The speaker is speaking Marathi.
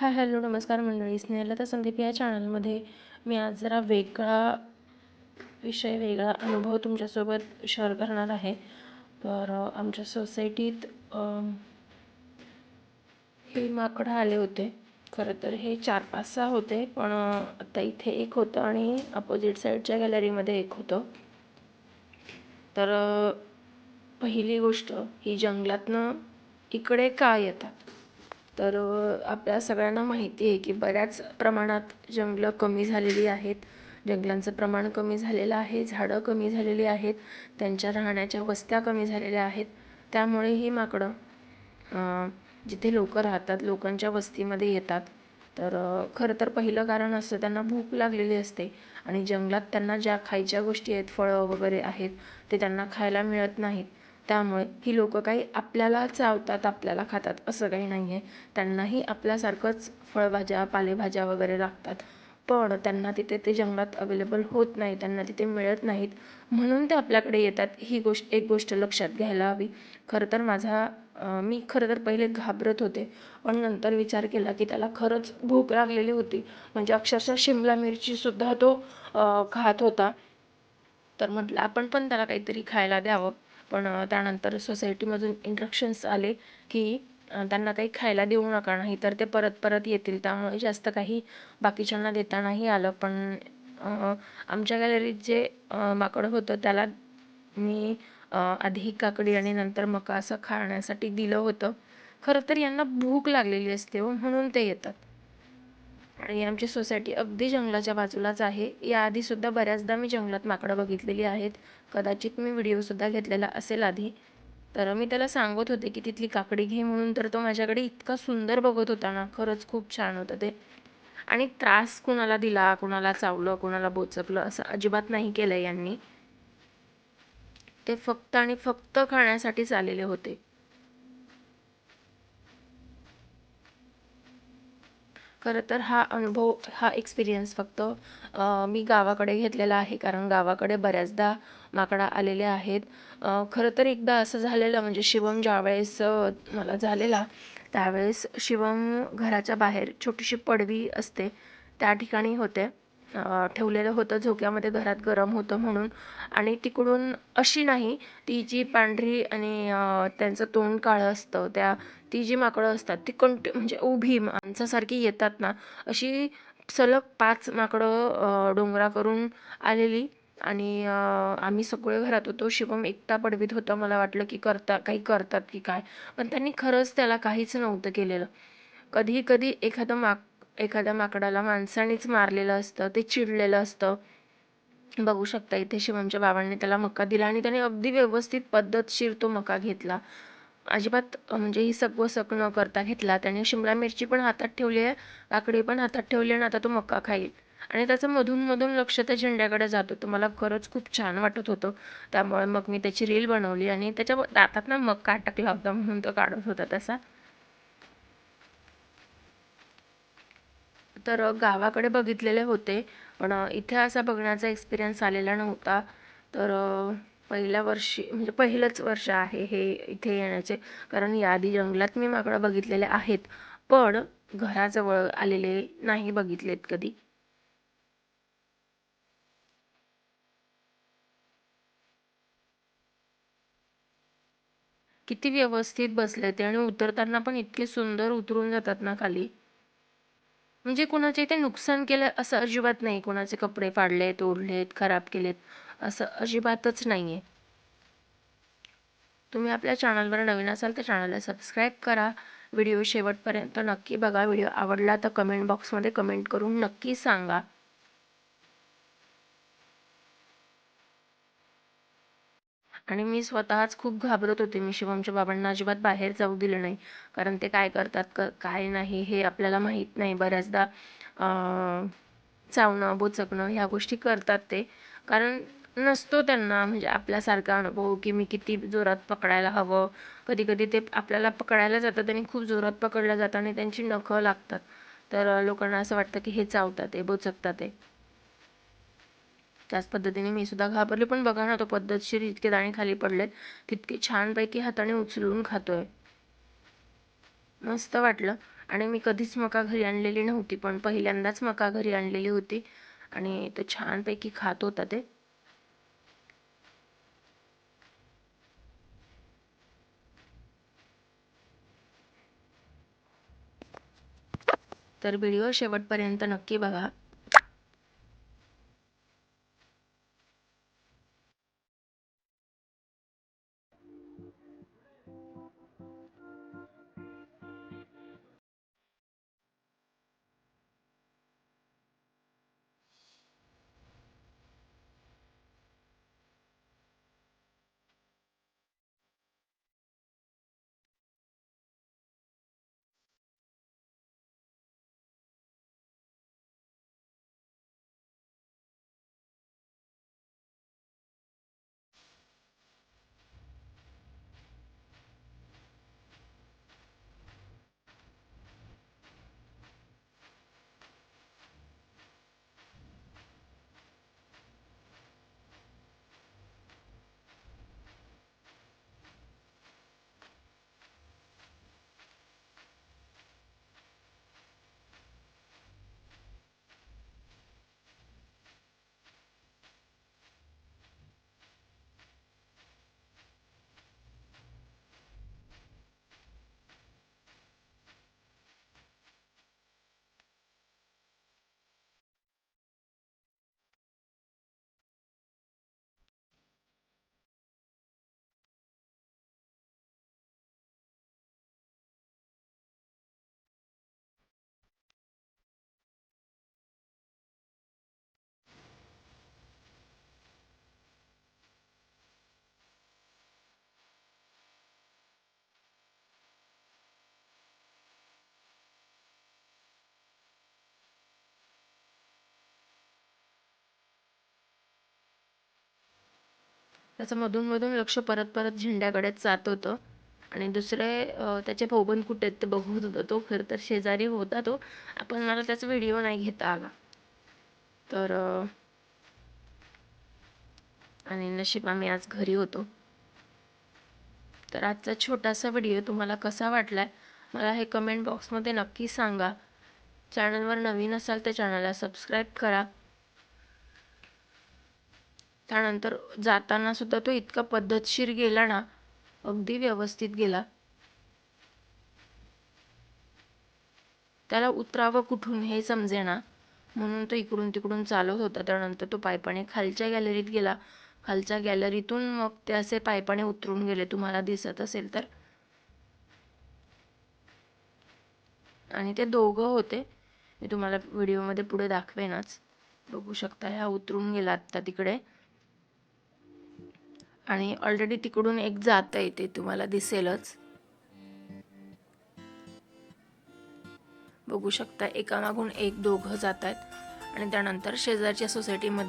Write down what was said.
हाय हॅलो नमस्कार मंडळी. स्नेहलता संदीप या चॅनलमध्ये मी आज जरा वेगळा विषय वेगळा अनुभव तुमच्यासोबत शेअर करणार आहे. तर आमच्या सोसायटीत हे माकडं आले होते. खरं तर हे चार पाच सहा होते पण आता इथे एक होतं आणि अपोजिट साईडच्या गॅलरीमध्ये एक होतं. तर पहिली गोष्ट ही जंगलातनं इकडे का येतात? तर आपल्या सगळ्यांना माहिती आहे की बऱ्याच प्रमाणात जंगलं कमी झालेली आहेत. जंगलांचं प्रमाण कमी झालेलं आहे झाडं कमी झालेली आहेत त्यांच्या राहण्याच्या वस्त्या कमी झालेल्या आहेत. त्यामुळे ही माकडं जिथे लोक राहतात लोकांच्या वस्तीमध्ये येतात. तर खरं तर पहिलं कारण असतं त्यांना भूक लागलेली असते. आणि जंगलात त्यांना ज्या खायच्या गोष्टी आहेत फळं वगैरे आहेत ते त्यांना खायला मिळत नाहीत. त्यामुळे ही लोक काही आपल्याला चावतात आपल्याला खातात असं काही नाही आहे त्यांनाही आपल्यासारखंच फळभाज्या पालेभाज्या वगैरे लागतात. पण त्यांना तिथे ते जंगलात अवेलेबल होत नाही त्यांना तिथे मिळत नाहीत. म्हणून ते आपल्याकडे येतात. ही गोष्ट एक गोष्ट लक्षात घ्यायला हवी. खरं तर माझा मी खरं तर पहिले घाबरत होते. पण नंतर विचार केला की त्याला खरंच भूक लागलेली होती. म्हणजे अक्षरशः शिमला मिरचीसुद्धा तो खात होता. तर म्हटलं आपण पण त्याला काहीतरी खायला द्यावं. पण त्यानंतर सोसायटीमधून इंट्रक्शन्स आले की त्यांना काही खायला देऊ नका नाही तर ते परत परत येतील. त्यामुळे जास्त काही बाकीच्यांना देता नाही आलं. पण आमच्या गॅलरीत जे माकडं होतं त्याला मी आधी काकडी आणि नंतर मका असं खाण्यासाठी दिलं होतं. खरं तर यांना भूक लागलेली असते व म्हणून ते येतात. आणि आमची सोसायटी अगदी जंगलाच्या बाजूलाच आहे. याआधीसुद्धा बऱ्याचदा मी जंगलात माकडं बघितलेली आहेत. कदाचित मी व्हिडिओसुद्धा घेतलेला असेल आधी. तर मी त्याला सांगत होते की तिथली काकडी घे म्हणून तर तो माझ्याकडे इतका सुंदर बघत होता ना खरंच खूप छान होतं ते. आणि त्रास कुणाला दिला कुणाला चावलं कुणाला बोचपलं असं अजिबात नाही केलं यांनी. ते फक्त आणि फक्त खाण्यासाठीच आलेले होते. खरं तर हा अनुभव हा एक्सपिरियन्स फक्त मी गावाकडे घेतलेला आहे. कारण गावाकडे बऱ्याचदा माकडा आलेले आहेत. खरं तर एकदा असं झालेलं म्हणजे शिवम ज्यावेळेस मला झालेला त्यावेळेस शिवम घराच्या बाहेर छोटीशी पडवी असते. त्या ठिकाणी होते. ठेवलेलं होतं झोक्यामध्ये घरात गरम होतं म्हणून. आणि तिकडून अशी नाही ती जी पांढरी आणि त्यांचं तोंड काळं असतं त्या ती जी माकडं असतात ती कंटि म्हणजे उभी माणसासारखी येतात ना अशी सलग पाच माकडं अ, डोंगरा करून आलेली. आणि आम्ही सगळे घरात होतो शिवम एकटा पडवीत होता मला वाटलं की करता काही करतात की काय. पण त्यांनी खरंच त्याला काहीच नव्हतं केलेलं. कधी कधी एखादं माक एखाद्या माकडाला माणसानेच मारलेलं असतं ते चिडलेलं असतं. बघू शकता इथे शिवमच्या बाबांनी त्याला मका दिला आणि त्याने अगदी व्यवस्थित पद्धतशीर तो मका घेतला. अजिबात म्हणजे ही सगवं सक न करता घेतला. त्याने शिमला मिरची पण हातात ठेवली आहे काकडी पण हातात ठेवली आणि आता तो मका खाईल. आणि त्याचं मधून मधून लक्ष त्या झेंड्याकडे जात. होतं मला खरंच खूप छान वाटत होतं. त्यामुळे मग मी त्याची रील बनवली आणि त्याच्या दातात ना मका अटकला होता म्हणून तो काढत होता तसा. तर गावाकडे बघितलेले होते पण इथे असा बघण्याचा एक्सपिरियन्स आलेला नव्हता. तर पहिल्या वर्षी म्हणजे पहिलंच वर्ष आहे हे इथे येण्याचे कारण याआधी जंगलात मी माकडं बघितलेले आहेत पण घराजवळ आलेले नाही बघितलेत कधी. किती व्यवस्थित बसले ते आणि उतरताना पण इतके सुंदर उतरून जातात ना खाली. म्हणजे कुणाचे ते नुकसान केलं असं अजिबात नाही. कुणाचे कपडे फाडलेत ओढलेत खराब केलेत असं अजिबातच नाही आहे तुम्ही आपल्या चॅनलवर नवीन असाल तर चॅनलला सबस्क्राईब करा. व्हिडिओ शेवटपर्यंत नक्की बघा. व्हिडिओ आवडला तर कमेंट बॉक्समध्ये कमेंट करून नक्की सांगा. आणि मी स्वतःच खूप घाबरत होते. मी शिवमच्या बाबांना अजिबात बाहेर जाऊ दिलं नाही. कारण ते काय करतात क काय नाही हे आपल्याला माहीत नाही. बऱ्याचदा चावणं बोचकणं ह्या गोष्टी करतात ते. कारण नसतो त्यांना म्हणजे आपल्यासारखा अनुभव की मी किती जोरात पकडायला हवं. कधी कधी ते आपल्याला पकडायला जातात आणि खूप जोरात पकडलं जातं आणि त्यांची नखं लागतात. तर लोकांना असं वाटतं की हे चावतात ते बोचकतात ते त्याच पद्धतीने मी सुद्धा घाबरले. पण बघा ना तो पद्धतशीर इतके दाणे खाली पडलेत तितके छानपैकी हाताने उचलून खातोय. मस्त वाटलं. आणि मी कधीच मका घरी आणलेली नव्हती पण पहिल्यांदाच मका घरी आणलेली होती. आणि तो छानपैकी खात होता ते. तर व्हिडिओ शेवटपर्यंत नक्की बघा. त्याचं मधून लक्ष परत परत झेंड्याकडेच जात होतं. आणि दुसरे त्याचे भाऊबंद कुठे आहेत ते बघत होतो. तो खरं तर शेजारी होता तो. आपण मला त्याचा व्हिडिओ नाही घेता आला. तर आणि नशीब आम्ही आज घरी होतो. तर आजचा छोटासा व्हिडिओ तुम्हाला कसा वाटला आहे मला हे कमेंट बॉक्समध्ये नक्की सांगा. चॅनलवर नवीन असाल तर चॅनलला सबस्क्राईब करा. त्यानंतर जाताना सुद्धा तो इतका पद्धतशीर गेला ना अगदी व्यवस्थित गेला. त्याला उतरावं कुठून हे समजेना. म्हणून तो इकडून तिकडून चालत होता. त्यानंतर तो पायपाने खालच्या गॅलरीत गेला. खालच्या गॅलरीतून मग ते असे पायपाने उतरून गेले. तुम्हाला दिसत असेल तर. आणि ते दोघं होते. मी तुम्हाला व्हिडिओमध्ये पुढे दाखवेनच. बघू शकता ह्या उतरून गेला आत्ता तिकडे. आणि ऑलरेडी तिकडून एक जात आहे ते तुम्हाला दिसेलच. बघू शकता एकामागून एक दोघं जात आहेत आणि त्यानंतर शेजारच्या सोसायटीमध्ये